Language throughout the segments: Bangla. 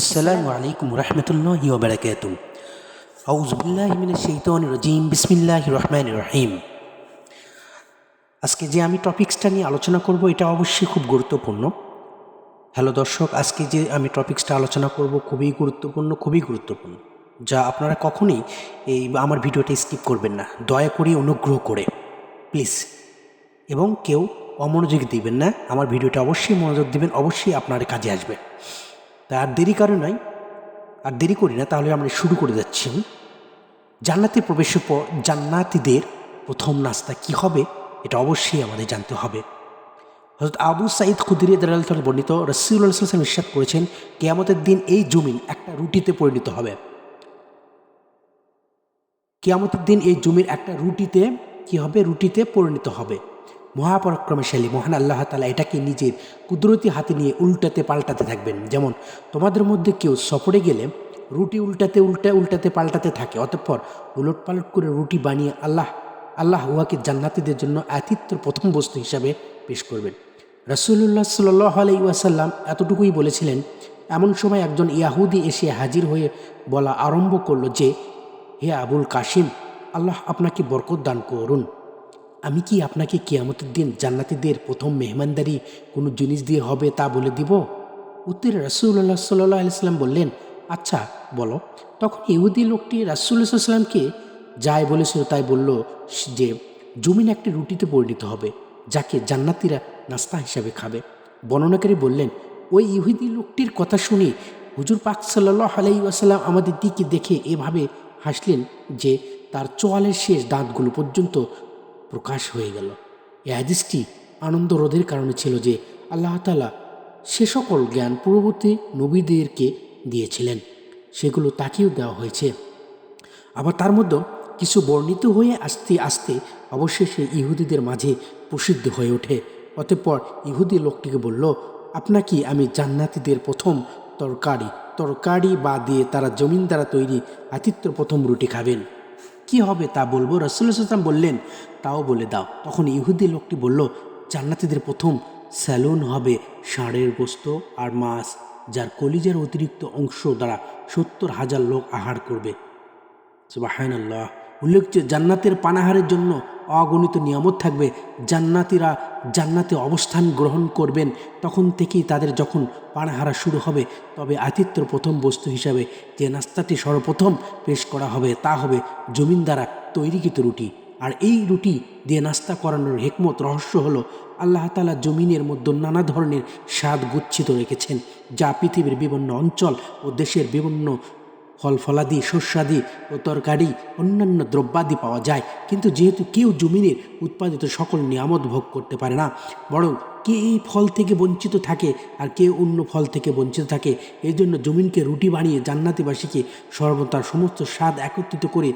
আসসালামু আলাইকুম রহমতুল্লাহ ওবরাকাত আউজবুল্লাহ মিনা শৈতন রজিম। বিসমিল্লাহ রহমান রহিম। আজকে যে আমি টপিকসটা নিয়ে আলোচনা করব, এটা অবশ্যই খুব গুরুত্বপূর্ণ। হ্যালো দর্শক, আজকে যে আমি টপিক্সটা আলোচনা করব, খুবই গুরুত্বপূর্ণ খুবই গুরুত্বপূর্ণ, যা আপনারা কখনই এই আমার ভিডিওটা স্কিপ করবেন না। দয়া করে অনুগ্রহ করে, প্লিজ। এবং কেউ অমনোযোগ দিবেন না, আমার ভিডিওটা অবশ্যই মনোযোগ দিবেন, অবশ্যই আপনার কাজে আসবে। তা আর দেরি কারণ নয় আর দেরি করি না, তাহলে আমরা শুরু করে যাচ্ছি। জান্নাতে প্রবেশের পর জান্নাতিদের প্রথম নাস্তা কি হবে, এটা অবশ্যই আমাদের জানতে হবে। হজরত আবু সাইদ খুদির দালাল বর্ণিত রসিউল্লাহ সাল্লাম ইরশাদ করেছেন, কেয়ামতের দিন এই জমিন একটা রুটিতে পরিণত হবে। কেয়ামতের দিন এই জমির একটা রুটিতে কি হবে, রুটিতে পরিণত হবে। মহাপরাক্রমশালী, মহান আল্লাহ তালা এটাকে নিজের কুদরতি হাতে নিয়ে উল্টাতে পাল্টাতে থাকবেন। যেমন, তোমাদের মধ্যে কেউ সফরে গেলে রুটি উল্টাতে উল্টা, উল্টাতে পাল্টাতে থাকে, অতঃপর উলট পালট করে রুটি বানিয়ে আল্লাহ আল্লাহ উহাকে জান্নাতিদের জন্য আতিথ্যর প্রথম বস্তু হিসাবে পেশ করবেন। রসুল্লাহ সাল্লাহ আলাই ওয়াসাল্লাম এতটুকুই বলেছিলেন, এমন সময় একজন ইয়াহুদি এসে হাজির হয়ে বলা আরম্ভ করল যে, হে আবুল কাশিম আল্লাহ আপনাকে বরকত দান করুন। আমি কি আপনাকে কিয়ামতের দিন জান্নাতিদের প্রথম মেহমানদারি কোনো জিনিস দিয়ে হবে তা বলে দিব? উত্তরে রাসুল্লাহ সাল্লাহ আলিয়াল্লাম বললেন আচ্ছা বলো। তখন ইহুদি লোকটি রাসুল্লাহ সাল্লামকে যাই বলেছিল তাই বলল যে, জমিন একটি রুটিতে পরিণত হবে, যাকে জান্নাতিরা নাস্তা হিসাবে খাবে। বর্ণনাকারী বললেন, ওই ইহুদি লোকটির কথা শুনে হুজুর পাক সাল্লাহ আলাই আসাল্লাম আমাদের দিকে দেখে এভাবে হাসলেন যে, তার চোয়ালের শেষ দাঁতগুলো পর্যন্ত প্রকাশ হয়ে গেল। এ হাদিসটি আনন্দ রোধের কারণে ছিল যে আল্লাহ তালা সে সকল জ্ঞান পূর্ববর্তী নবীদেরকে দিয়েছিলেন। সেগুলো তাকেও দেওয়া হয়েছে। আবার তার মধ্যে কিছু বর্ণিত হয়ে আস্তে আস্তে অবশেষে ইহুদিদের মাঝে প্রসিদ্ধ হয়ে ওঠে। অতঃপর ইহুদি লোকটিকে বলল আপনাকে আমি জান্নাতিদের প্রথম তরকারি? তরকারি বা দিয়ে তারা জমিন দ্বারা তৈরি আতিথ্য প্রথম রুটি খাবেন? কি হবে তা বলব? রসুল্লাহাম বললেন, তাও বলে দাও। তখন ইহুদি লোকটি বলল, জান্নাতিদের প্রথম স্যালুন হবে ষাঁড়ের গোস্ত আর মাছ, যার কলিজার অতিরিক্ত অংশ দ্বারা সত্তর হাজার লোক আহার করবে। সুবাহান্লাহ উল্লেখ্য জান্নাতের পানাহারের জন্য অগণিত নিয়ামত থাকবে। জান্নাতিরা জান্নাতে অবস্থান গ্রহণ করবেন তখন থেকেই তাদের যখন পানাহারা শুরু হবে, তবে আতিথ্যর প্রথম বস্তু হিসাবে যে নাস্তাটি সর্বপ্রথম পেশ করা হবে তা হবে জমিন দ্বারা তৈরিকৃত রুটি। আর এই রুটি দিয়ে নাস্তা করানোর হেকমত, রহস্য হলো আল্লাহ তালা জমিনের মধ্যে নানা ধরনের স্বাদ গুচ্ছিত রেখেছেন, যা পৃথিবীর বিভিন্ন অঞ্চল ও দেশের বিভিন্ন ফল ফলাদি শস্যাদি ও তরকারি, অন্যান্য দ্রব্যাদি পাওয়া যায়। কিন্তু যেহেতু কেউ জমিনের উৎপাদিত সকল নিয়ামত ভোগ করতে পারে না, বরং কে এই ফল থেকে বঞ্চিত থাকে আর কে অন্য ফল থেকে বঞ্চিত থাকে এই জন্য জমিনকে রুটি বানিয়ে জান্নাতিবাসীকে সর্বতার সমস্ত স্বাদ একত্রিত করে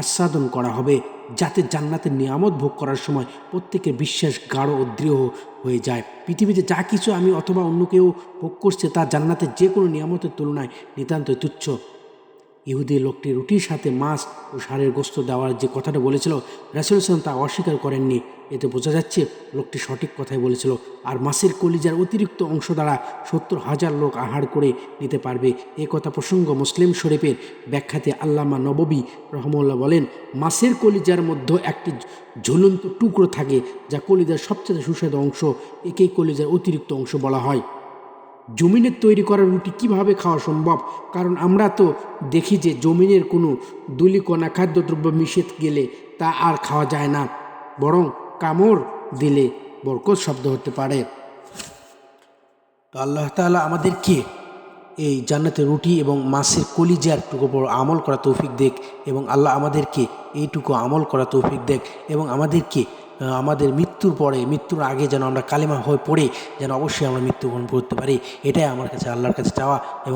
আস্বাদন করা হবে, যাতে জান্নাতের নিয়ামত ভোগ করার সময় প্রত্যেকের বিশ্বাস গাঢ় ও দৃঢ় হয়ে যায়। পৃথিবীতে যা কিছু আমি অথবা অন্য কেউ ভোগ করছে তা জান্নাতের যে কোনো নিয়ামতের তুলনায় নিতান্তই তুচ্ছ। ইহুদি লোকটি রুটির সাথে মাছ ও সারের গোস্ত দেওয়ার যে কথাটা বলেছিল রাসুল তা অস্বীকার করেননি। এতে বোঝা যাচ্ছে লোকটি সঠিক কথাই বলেছিল, আর মাছের কলিজার অতিরিক্ত অংশ দ্বারা সত্তর হাজার লোক আহার করে নিতে পারবে। এ কথা প্রসঙ্গ মুসলিম শরীফের ব্যাখ্যাতে আল্লামা নববী রহমল্লা বলেন, মাছের কলিজার মধ্যে একটি ঝুলন্ত টুকরো থাকে, যা কলিজার সবচেয়ে সুস্বাদু অংশ। একেই কলিজার অতিরিক্ত অংশ বলা হয়। জমিনের তৈরি করা রুটি কীভাবে খাওয়া সম্ভব? কারণ আমরা তো দেখি যে জমিনের কোনো দুলিকণা খাদ্যদ্রব্য মিশে গেলে তা আর খাওয়া যায় না। বরং কামড় দিলে বরকত শব্দ হতে পারে। আল্লাহ তালা আমাদেরকে এই জান্নাতে রুটি এবং মাছের কলিজার টুকু আমল করা তৌফিক দেখ এবং আল্লাহ আমাদেরকে এইটুকু আমল করা তৌফিক দেখ এবং আমাদেরকে আমাদের মৃত্যুর পরে, মৃত্যুর আগে যেন আমরা কালেমা হয়ে পড়ে, যেন অবশ্যই আমরা মৃত্যুবরণ করতে পারি। এটাই আমার কাছে আল্লাহর কাছে চাওয়া এবং